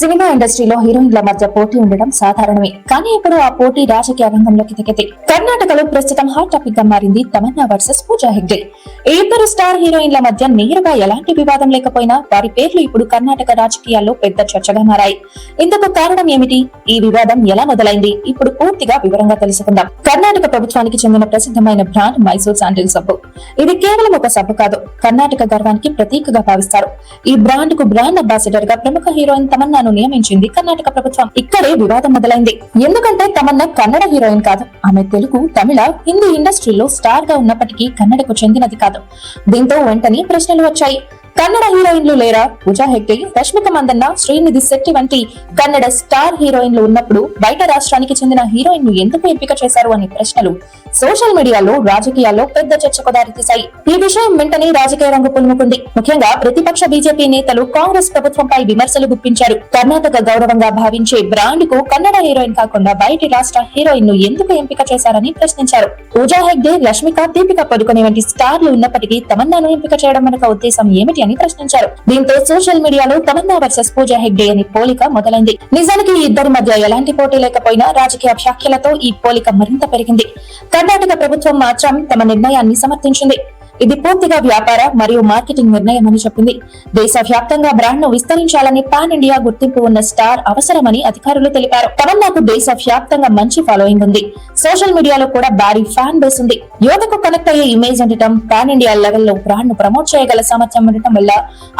Cinema ఇండస్ట్రీలో హీరోయిన్ల మధ్య పోటీ ఉండడం సాధారణమే. కానీ ఇప్పుడు ఆ పోటీ రాజకీయ రంగంలోకి దిగింది. కర్ణాటకలో ప్రస్తుతం హాట్ టాపిక్గా మారింది తమన్నా వర్సెస్ పూజా హెగ్డే. ఇద్దరు స్టార్ హీరోయిన్ల మధ్య నేరుగా ఎలాంటి వివాదం లేకపోయినా వారి పేర్లు ఇప్పుడు కర్ణాటక రాజకీయాల్లో పెద్ద చర్చగా మారాయి. ఇందుకు కారణం ఏమిటి? ఈ వివాదం ఎలా మొదలైంది? ఇప్పుడు పూర్తిగా వివరంగా తెలుసుకుందాం. కర్ణాటక ప్రభుత్వానికి చెందిన ప్రసిద్ధమైన బ్రాండ్ మైసూర్ శాండిల్ సబ్బు. ఇది కేవలం ఒక సబ్బు కాదు కర్ణాటక గర్వానికి ప్రతీకగా భావిస్తారు. ఈ బ్రాండ్కు బ్రాండ్ అంబాసిడర్గా ప్రముఖ హీరోయిన్ తమన్నాను నియమించింది కర్ణాటక ప్రభుత్వం. ఇక్కడే వివాదం మొదలైంది. ఎందుకంటే తమన్న కన్నడ హీరోయిన్ కాదు. ఆమె తెలుగు తమిళ హిందీ ఇండస్ట్రీలో స్టార్గా ఉన్నప్పటికీ కన్నడకు చెందినది కాదు. దీంతో వెంటనే ప్రశ్నలు వచ్చాయి. కన్నడ హీరోయిన్లు లేరా? పూజా హెగ్డే రష్మిక మందన్న శ్రీనిధి శెట్టి వంటి కన్నడ స్టార్ హీరోయిన్లు ఉన్నప్పుడు బయట రాష్ట్రానికి చెందిన హీరోయిన్ను ఎందుకు ఎంపిక చేశారు అనే ప్రశ్నలు. సోషల్ మీడియాలో రాజకీయాల్లో పెద్ద చర్చకు దారితీశాయి. ఈ విషయం వెంటనే రాజకీయ రంగు పులుముకుంది. ముఖ్యంగా ప్రతిపక్ష బీజేపీ నేతలు కాంగ్రెస్ ప్రభుత్వంపై విమర్శలు గుప్పించారు. కర్ణాటక గౌరవంగా భావించే బ్రాండ్కు కన్నడ హీరోయిన్ కాకుండా బయటి రాష్ట్ర హీరోయిన్ను ఎందుకు ఎంపిక చేశారని ప్రశ్నించారు. పూజా హెగ్డే రష్మిక దీపిక పడుకునే వంటి స్టార్లు ఉన్నప్పటికీ తమన్నాను ఎంపిక చేయడం వెనుక ఉద్దేశం ఏమిటి అని ప్రశ్నించారు. దీంతో సోషల్ మీడియాలో తమన్నా వర్సెస్ పూజా హెగ్డే అనే పోలిక మొదలైంది. నిజానికి ఇద్దరి మధ్య ఎలాంటి పోటీ లేకపోయినా రాజకీయ వ్యాఖ్యలతో ఈ పోలిక మరింత పెరిగింది. కర్ణాటక ప్రభుత్వం మాత్రం తమ నిర్ణయాన్ని సమర్థించింది. ఇది పూర్తిగా వ్యాపార మరియు మార్కెటింగ్ నిర్ణయం అని చెప్పింది. దేశవ్యాప్తంగా బ్రాండ్ను విస్తరించాలని పాన్ ఇండియా గుర్తింపు ఉన్న స్టార్ అవసరమని అధికారులు తెలిపారు. తమన్నాకు దేశవ్యాప్తంగా మంచి ఫాలోయింగ్ ఉంది. సోషల్ మీడియాలో కూడా భారీ ఫ్యాన్ బేస్ ఉంది. యువతకు కనెక్ట్ అయ్యే ఇమేజ్ ఉండటం పాన్ ఇండియా లెవెల్లో బ్రాండ్ను ప్రమోట్ చేయగల సామర్థ్యం ఉండటం వల్ల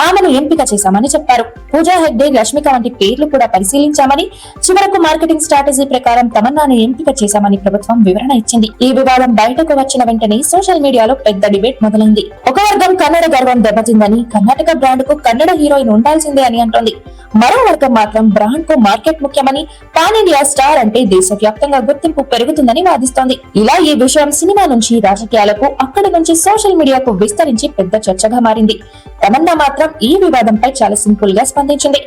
ఆమెను ఎంపిక చేశామని చెప్పారు. పూజా హెగ్డే రష్మిక వంటి పేర్లు కూడా పరిశీలించామని చివరకు మార్కెటింగ్ స్ట్రాటజీ ప్రకారం తమన్నాను ఎంపిక చేశామని ప్రభుత్వం వివరణ ఇచ్చింది. ఈ వివాదం బయటకు వచ్చిన వెంటనే సోషల్ మీడియాలో పెద్ద డిబేట్ మొదలైంది. ఒక వర్గం కన్నడ గర్వం దెబ్బతిందని కర్ణాటక బ్రాండ్కు కన్నడ హీరోయిన్ ఉండాల్సిందే అని అంటోంది. మరో వర్గం మాత్రం బ్రాండ్కు మార్కెట్ ముఖ్యమని పాన్ ఇండియా స్టార్ అంటే దేశవ్యాప్తంగా గుర్తింపు పెరుగుతుందని వాదిస్తోంది. ఇలా ఈ విషయం సినిమా నుంచి రాజకీయాలకు అక్కడి నుంచి సోషల్ మీడియాకు విస్తరించి పెద్ద చర్చగా మారింది. తమన్నా మాత్రం ఈ వివాదంపై చాలా సింపుల్గా స్పందించింది.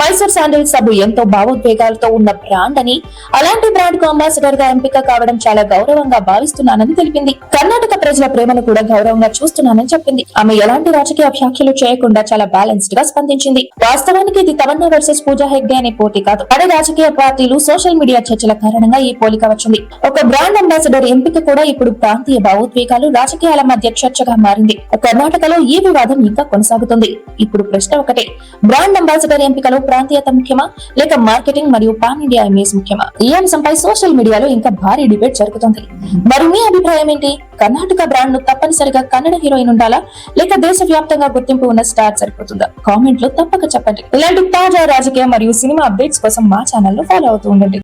మైసూర్ శాండిల్ సబ్బు ఎంతో భావోద్వేగాలతో ఉన్న బ్రాండ్ అని అలాంటి బ్రాండ్కు అంబాసిడర్గా ఎంపిక కావడం చాలా గౌరవంగా భావిస్తున్నానని తెలిపింది. కర్ణాటక ప్రజల ప్రేమను కూడా గౌరవంగా చూస్తున్నానని చెప్పింది. ఆమె ఎలాంటి రాజకీయ వ్యాఖ్యలు చేయకుండా చాలా బ్యాలెన్స్డ్గా స్పందించింది. వాస్తవానికి ఇది తమన్నా వర్సెస్ పూజా హెగ్డే అనే పోటీ కాదు. అదే రాజకీయ పార్టీలు సోషల్ మీడియా చర్చల కారణంగా ఈ పోలిక వచ్చింది. ఒక బ్రాండ్ అంబాసిడర్ ఎంపిక కూడా ఇప్పుడు ప్రాంతీయ భావోద్వేగాలు రాజకీయాల మధ్య చర్చగా మారింది. కర్ణాటకలో ఈ వివాదం ఇంకా కొనసాగుతుంది. ఇప్పుడు ప్రశ్న ఒకటే. బ్రాండ్ అంబాసిడర్ ఎంపికలో ప్రాంతీయత ముఖ్యమా? లేక మార్కెటింగ్ మరియు పాన్ ఇండియా ఇమేజ్ ముఖ్యమా? ఈ అంశంపై సోషల్ మీడియాలో ఇంకా భారీ డిబేట్ జరుగుతుంది. మరి మీ అభిప్రాయం ఏంటి? కర్ణాటక బ్రాండ్ను తప్పనిసరిగా కన్నడ హీరోయిన్ ఉండాలా? లేక దేశవ్యాప్తంగా గుర్తింపు ఉన్న స్టార్ సరిపోతుందా? కామెంట్లో తప్పక చెప్పండి. ఇలాంటి తాజా రాజకీయ మరియు సినిమా అప్డేట్స్ కోసం మా ఛానల్లో ఫాలో అవుతూ ఉండండి.